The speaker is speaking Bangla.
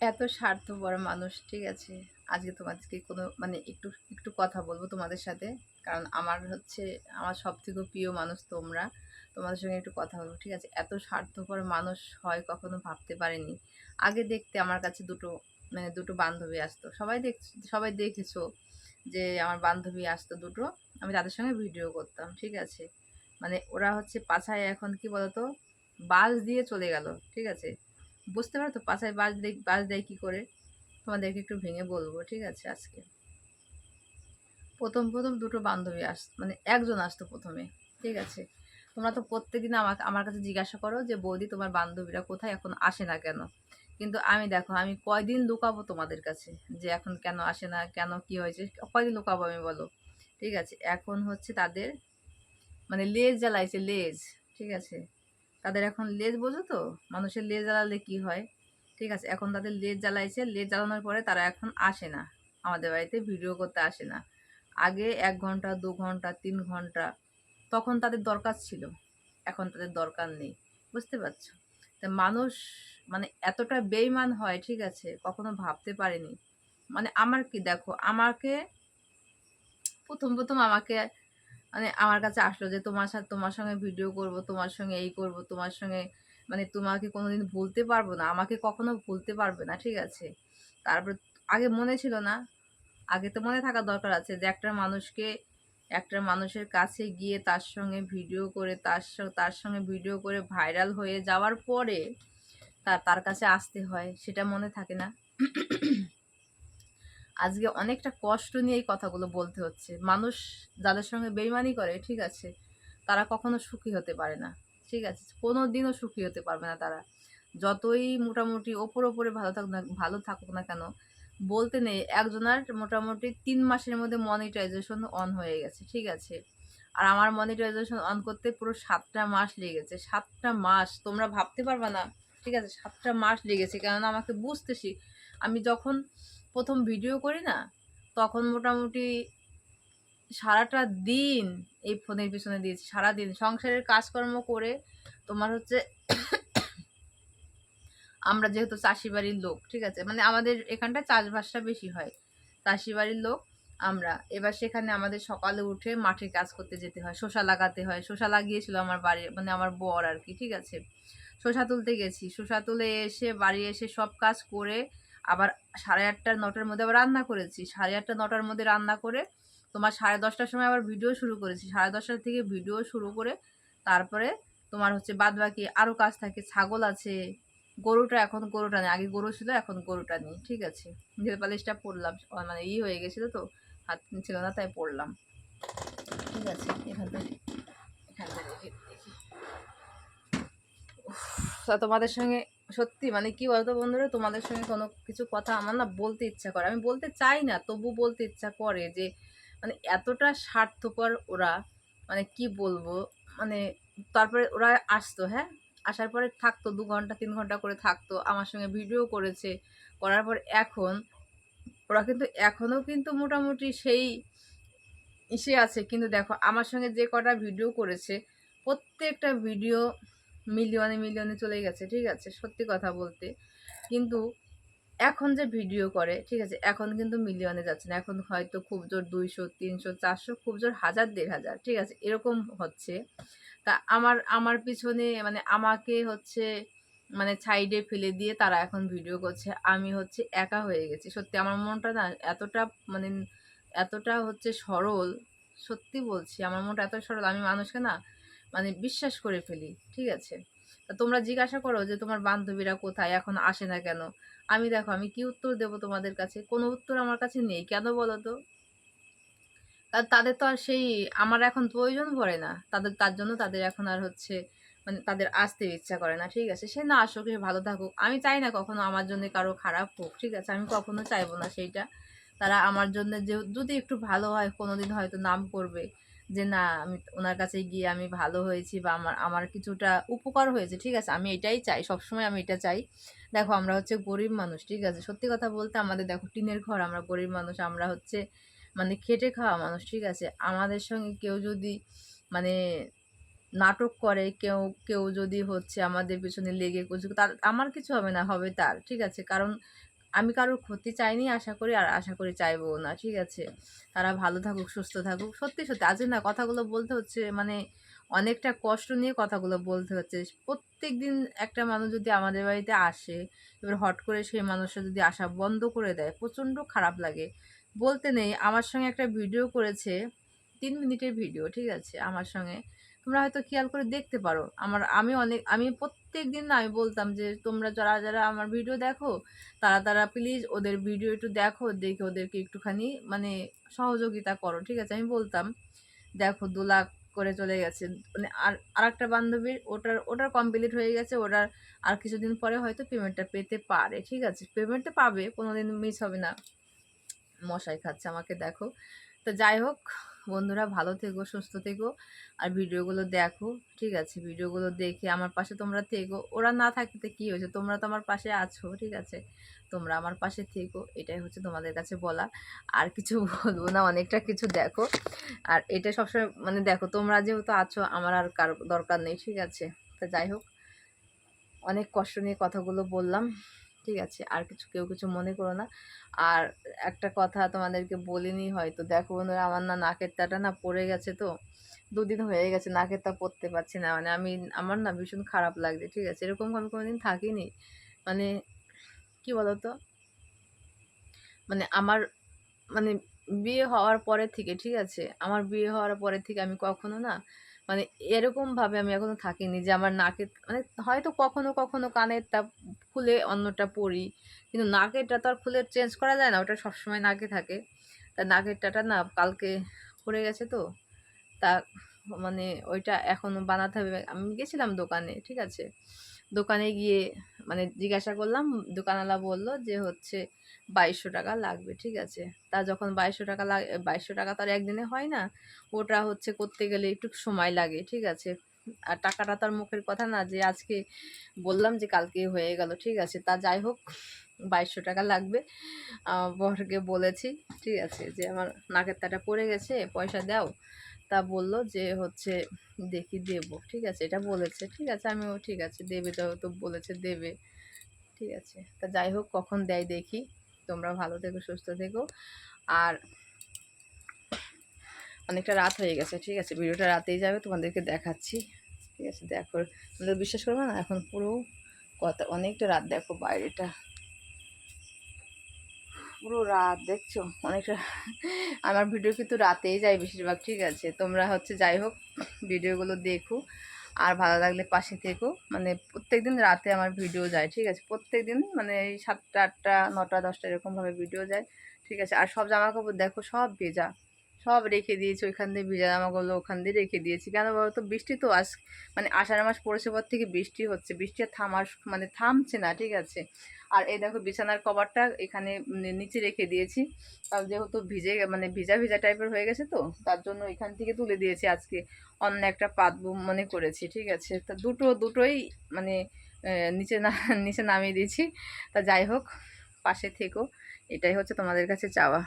এত স্বার্থপর মানুষ, ঠিক আছে? আজকে তোমাদেরকে কোনো মানে একটু একটু কথা বলব তোমাদের সাথে। কারণ আমার হচ্ছে, আমার সব থেকে প্রিয় মানুষ তোমরা। তোমাদের সঙ্গে একটু কথা বলব, ঠিক আছে? এত স্বার্থপর মানুষ হয় কখনো ভাবতে পারেনি। আগে দেখতে আমার কাছে দুটো মানে দুটো বান্ধবী আসতো। সবাই দেখ, সবাই দেখেছ যে আমার বান্ধবী আসতো দুটো। আমি তাদের সঙ্গে ভিডিও করতাম, ঠিক আছে? মানে ওরা হচ্ছে পাছায় এখন কি বলতো? বাস দিয়ে চলে গেল, ঠিক আছে? বুঝতে পারো তো? পাছায় বাস দেয় বাস দেয় কী করে? তোমাদেরকে একটু ভেঙে বলব, ঠিক আছে, আজকে। প্রথম প্রথম দুটো বান্ধবী আস মানে একজন আসতো প্রথমে, ঠিক আছে? তোমরা তো প্রত্যেকদিন আমাকে, আমার কাছে জিজ্ঞাসা করো যে, বৌদি, তোমার বান্ধবীরা কোথায় এখন আসে না কেন? কিন্তু আমি দেখো, আমি কয়দিন লুকাবো তোমাদের কাছে? যে এখন কেন আসে না, কেন কি হয়েছে? কয়দিন লুকাবো আমি বলো? ঠিক আছে? এখন হচ্ছে তাদের মানে লেজ জ্বালাইছে, লেজ, ঠিক আছে? তাদের এখন লেজ বোঝো তো? মানুষের লেজ জ্বালালে কি হয়? ঠিক আছে, এখন তাদের লেজ জ্বালাইছে, লেজ জ্বালানোর পরে তারা এখন আসে না। আমাদের বাড়িতে ভিডিও করতে আসে না। আগে এক ঘণ্টা, দু ঘণ্টা, তিন ঘণ্টা, তখন তাদের দরকার ছিল। এখন তাদের দরকার নেই। বুঝতে পারছ? তা মানুষ মানে এতটা বেইমান হয়, ঠিক আছে, কখনো ভাবতে পারেনি। মানে আমার কি, দেখো, আমাকে প্রথম প্রথম আমাকে মানে আমার কাছে আসলো যে তোমার সাথে তোমার সঙ্গে ভিডিও করব, তোমার সঙ্গে এই করব, তোমার সঙ্গে মানে তোমাকে কোনোদিন ভুলতে পারব না, আমাকে কখনো ভুলতে পারবে না, ঠিক আছে? তারপর আগে মনে ছিল না, আগে তো মনে থাকা দরকার আছে যে একটা মানুষকে, একটা মানুষের কাছে গিয়ে তার সঙ্গে ভিডিও করে, তার তার সঙ্গে ভিডিও করে ভাইরাল হয়ে যাওয়ার পরে তার তার কাছে আসতে হয়, সেটা মনে থাকে না। আজকে অনেকটা কষ্ট নিয়ে এই কথাগুলো বলতে হচ্ছে। মানুষ যাদের সঙ্গে বেইমানি করে, ঠিক আছে, তারা কখনো সুখী হতে পারে না, ঠিক আছে কোনো দিনও সুখী হতে পারবে না তারা। যতই মোটামুটি ওপর ওপরে ভালো থাকুক না, ভালো থাকুক না কেন, বলতে নেই, একজনার মোটামুটি তিন মাসের মধ্যে মনিটাইজেশন অন হয়ে গেছে, ঠিক আছে। আর আমার মনিটাইজেশন অন করতে পুরো সাতটা মাস লেগেছে, সাতটা মাস, তোমরা ভাবতে পারবে না, ঠিক আছে, সাতটা মাস লেগেছে, কেননা আমাকে বুঝতেছি, আমি যখন প্রথম ভিডিও করি না, তখন মোটামুটি সারাটা দিন এই ফোনের পিছনে দিয়েছি, সারাদিন সংসারের কাজকর্ম করে তোমার হচ্ছে আমরা যেহেতু চাষি বাড়ির লোক, ঠিক আছে? মানে আমাদের এখানটায় চাষবাসটা বেশি হয় চাষি বাড়ির লোক আমরা। এবার সেখানে আমাদের সকালে উঠে মাঠে কাজ করতে যেতে হয়, শসা লাগাতে হয়। শসা লাগিয়েছিল আমার বাড়ি মানে আমার বর আর কি, ঠিক আছে? শসা তুলতে গেছি, শসা তুলে এসে বাড়ি এসে সব কাজ করে আবার সাড়ে আটটা নটার মধ্যে আবার রান্না করেছি। সাড়ে আটটা, নটার মধ্যে রান্না করে তোমার সাড়ে দশটার সময় আবার ভিডিও শুরু করেছি। সাড়ে দশটার থেকে ভিডিও শুরু করে তারপরে তোমার হচ্ছে বাদ বাকি আরও কাজ থাকে। ছাগল আছে, গরুটা এখন গরুটা নেই। আগে গরু ছিল, এখন গরুটা নেই। ঠিক আছে? যে পালিশটা পড়লাম মানে ই হয়ে গেছিল তো, হাত ছিল না, তাই পড়লাম ঠিক আছে? এখান তোমাদের সঙ্গে সত্যি মানে কি বলতো বন্ধুরা, তোমাদের সঙ্গে কোনো কিছু কথা আমার না বলতে ইচ্ছা করে, আমি বলতে চাই না তবু বলতে ইচ্ছা করে যে মানে এতটা স্বার্থপর ওরা মানে কি বলব মানে তারপরে ওরা আসতো হ্যাঁ? আসার পরে থাকতো, দু ঘণ্টা, তিন ঘণ্টা করে থাকতো, আমার সঙ্গে ভিডিও করেছে, করার পর এখন, ওরা কিন্তু এখনও কিন্তু মোটামুটি সেই ইসে আছে, কিন্তু দেখো, আমার সঙ্গে যে কটা ভিডিও করেছে, প্রত্যেকটা ভিডিও মিলিয়নে মিলিয়নে চলে গেছে, ঠিক আছে? সত্যি কথা বলতে। কিন্তু এখন যে ভিডিও করে, ঠিক আছে? এখন কিন্তু মিলিয়নে যাচ্ছে না। এখন হয়তো খুব জোর দুইশো, তিনশো, চারশো, খুব জোর হাজার, দেড় হাজার, ঠিক আছে? এরকম হচ্ছে। তা আমার আমার পিছনে মানে আমাকে হচ্ছে মানে সাইডে ফেলে দিয়ে তারা এখন ভিডিও করছে। আমি হচ্ছে একা হয়ে গেছি। সত্যি আমার মনটা না এতটা মানে এতটা হচ্ছে সরল। সত্যি বলছি, আমার মনটা এত সরল। আমি মানুষকে না মানে বিশ্বাস করে ফেলি, ঠিক আছে? তোমরা জিজ্ঞাসা করো যে তোমার বান্ধবীরা কোথায়, এখন আসে না কেন? আমি দেখো, আমি কি উত্তর দেব তোমাদের কাছে? কোনো উত্তর আমার কাছে নেই, কেন বলো তো? তাদের তো আর সেই, আমার এখন প্রয়োজন পড়ে না। তাদের, তার জন্য তাদের এখন আর হচ্ছে মানে তাদের আসতে ইচ্ছা করে না, ঠিক আছে? সে না আসুক, সে ভালো থাকুক। আমি চাই না কখনো আমার জন্য কারও খারাপ হোক, ঠিক আছে? আমি কখনো চাইব না সেইটা। তারা আমার জন্য যে যদি একটু ভালো হয়, কোনোদিন হয়তো নাম করবে। যে, না, আমি ওনার কাছে গিয়ে আমি ভালো হয়েছি বা আমার আমার কিছুটা উপকার হয়েছে, ঠিক আছে, আমি এটাই চাই, সবসময় আমি এটা চাই। দেখো, আমরা হচ্ছে গরিব মানুষ, ঠিক আছে? সত্যি কথা বলতে আমাদের, দেখো, টিনের ঘর, আমরা গরিব মানুষ, আমরা হচ্ছে মানে খেটে খাওয়া মানুষ, ঠিক আছে? আমাদের সঙ্গে কেউ যদি মানে নাটক করে, কেউ কেউ যদি হচ্ছে আমাদের পিছনে লেগে কিছু তার, আমার কিছু হবে না, হবে তার, ঠিক আছে? কারণ আমি কারোর ক্ষতি চাইনি, আশা করি আর আশা করি চাইব না, ঠিক আছে? তারা ভালো থাকুক, সুস্থ থাকুক, সত্যি সত্যি, আজ না কথাগুলো বলতে হচ্ছে মানে অনেকটা কষ্ট নিয়ে কথাগুলো বলতে হচ্ছে। প্রত্যেক দিন একটা মানুষ যদি আমাদের বাড়িতে আসে, এবার হট করে সেই মানুষটা যদি আসা বন্ধ করে দেয়, প্রচণ্ড খারাপ লাগে। বলতে নেই, আমার সঙ্গে একটা ভিডিও করেছে, তিন মিনিটের ভিডিও ঠিক আছে? আমার সঙ্গে। তোমরা হয়তো খেয়াল করে দেখতে পারো। আমার, আমি অনেক, আমি প্রত্যেক দিন না আমি বলতাম যে, তোমরা যারা যারা আমার ভিডিও দেখো, তারা তারা প্লিজ ওদের ভিডিও একটু দেখো, দেখে ওদেরকে একটুখানি মানে সহযোগিতা করো। ঠিক আছে, আমি বলতাম, দেখো, দু লাখ করে চলে গেছে। মানে আর আর একটা বান্ধবীর, ওটার ওটার কমপ্লিট হয়ে গেছে, ওটার আর কিছুদিন পরে হয়তো পেমেন্টটা পেতে পারে। ঠিক আছে পেমেন্টটা পাবে কোনো দিন মিস হবে না। মশাই খাচ্ছে, আমাকে দেখো। তো যাই হোক, বন্ধুরা ভালো থেকো, সুস্থ থেকো আর ভিডিওগুলো দেখো, ঠিক আছে? ভিডিওগুলো দেখে আমার পাশে তোমরা থেকো। ওরা না থাকতে কি হয়েছে? তোমরা তো আমার পাশে আছো, ঠিক আছে? তোমরা আমার পাশে থেকো, এটাই হচ্ছে তোমাদের কাছে বলা। আর কিছু বলব না, অনেকটা কিছু দেখো। আর এটা সবসময় মানে দেখো, তোমরা যেহেতু আছো, আমার আর কার দরকার নেই, ঠিক আছে? তা যাই হোক, অনেক কষ্ট নিয়ে কথাগুলো বললাম। ঠিক আছে, আর কিছু কেউ কিছু মনে করো না। আর একটা কথা তোমাদেরকে বলিনি হয়তো, দেখো বন্ধুরা আমার না নাকের তাটা না পড়ে গেছে তো, দুদিন হয়ে গেছে নাকের তা পড়তে পারছি না মানে আমি, আমার না ভীষণ খারাপ লাগছে, ঠিক আছে। এরকম আমি কোনোদিন থাকিনি মানে কি বলতো? মানে আমার মানে বিয়ে হওয়ার পরে থেকে, ঠিক আছে, আমার বিয়ে হওয়ার পরে থেকে আমি কখনো না মানে এরকমভাবে আমি এখনও থাকিনি যে আমার নাকে মানে হয়তো কখনো কখনো কানেরটা খুলে অন্যটা পরি, কিন্তু নাকেরটা তো আর খুলে চেঞ্জ করা যায় না, ওটা সবসময় নাকে থাকে। তা নাকেরটাটা না কালকে পড়ে গেছে তো, তা মানে ওইটা এখনও বানাতে হবে। আমি গেছিলাম দোকানে, ঠিক আছে? দোকানে গিয়ে মানে জিজ্ঞাসা করলাম, দোকানওয়ালা বলল যে হচ্ছে বাইশশো টাকা লাগবে, ঠিক আছে? তা যখন বাইশশো টাকা লাগ, বাইশশো টাকা তো আর একদিনে হয় না, ওটা হচ্ছে করতে গেলে একটু সময় লাগে, ঠিক আছে? আর টাকাটা তার মুখের কথা না যে আজকে বললাম যে কালকে হয়ে গেল, ঠিক আছে? তা যাই হোক, বাইশশো টাকা লাগবে। বরকে বলেছি, ঠিক আছে, যে আমার নাকের তাটা পড়ে গেছে, পয়সা দাও। তা বলল যে, হচ্ছে দেখি দেবো। ঠিক আছে, এটা বলেছে। ঠিক আছে, আমিও ঠিক আছে, দেবে তো তো বলেছে দেবে। ঠিক আছে, তা যাই হোক, কখন দেয় দেখি। তোমরা ভালো থেকো, সুস্থ থেকো। আর অনেকটা রাত হয়ে গেছে, ঠিক আছে, ভিডিওটা রাতেই যাবে, তোমাদেরকে দেখাচ্ছি। ঠিক আছে, দেখো, তোমাদের বিশ্বাস করবে না? এখন পুরো কত, অনেকটা রাত, দেখো বাইরেটা। পুরো রাত, দেখছ? অনেকটা আমার ভিডিও কিন্তু রাতেই যায় বেশিরভাগ, ঠিক আছে? তোমরা হচ্ছে যাই হোক, ভিডিওগুলো দেখো। আর ভালো লাগলে পাশে থেকো। মানে প্রত্যেক দিন রাতে আমার ভিডিও যায়, ঠিক আছে? প্রত্যেক দিন মানে এই সাতটা, আটটা, নটা, দশটা এরকমভাবে ভিডিও যায়, ঠিক আছে? আর সব জামা কাপড় দেখো, সব ভেজা। সব রেখে দিয়েছি ওইখান দিয়ে ভিজা জামাগুলো ওখান দিয়ে রেখে দিয়েছি। কেন বলো তো? বৃষ্টি তো আস মানে আষাঢ় মাস পড়েছে পর থেকে বৃষ্টি হচ্ছে। বৃষ্টি আর থামার মানে থামছে না, ঠিক আছে? আর এই দেখো বিছানার কভারটা এখানে নিচে রেখে দিয়েছি। তার যেহেতু ভিজে মানে ভিজা ভিজা টাইপের হয়ে গেছে তো, তার জন্য এখান থেকে তুলে দিয়েছি আজকে। অন্য একটা পাতবো মনে করেছি, ঠিক আছে? তা দুটো, দুটোই মানে নিচে না, নিচে নামিয়ে দিয়েছি। তা যাই হোক, পাশে থেকো। এটাই হচ্ছে তোমাদের কাছে চাওয়া।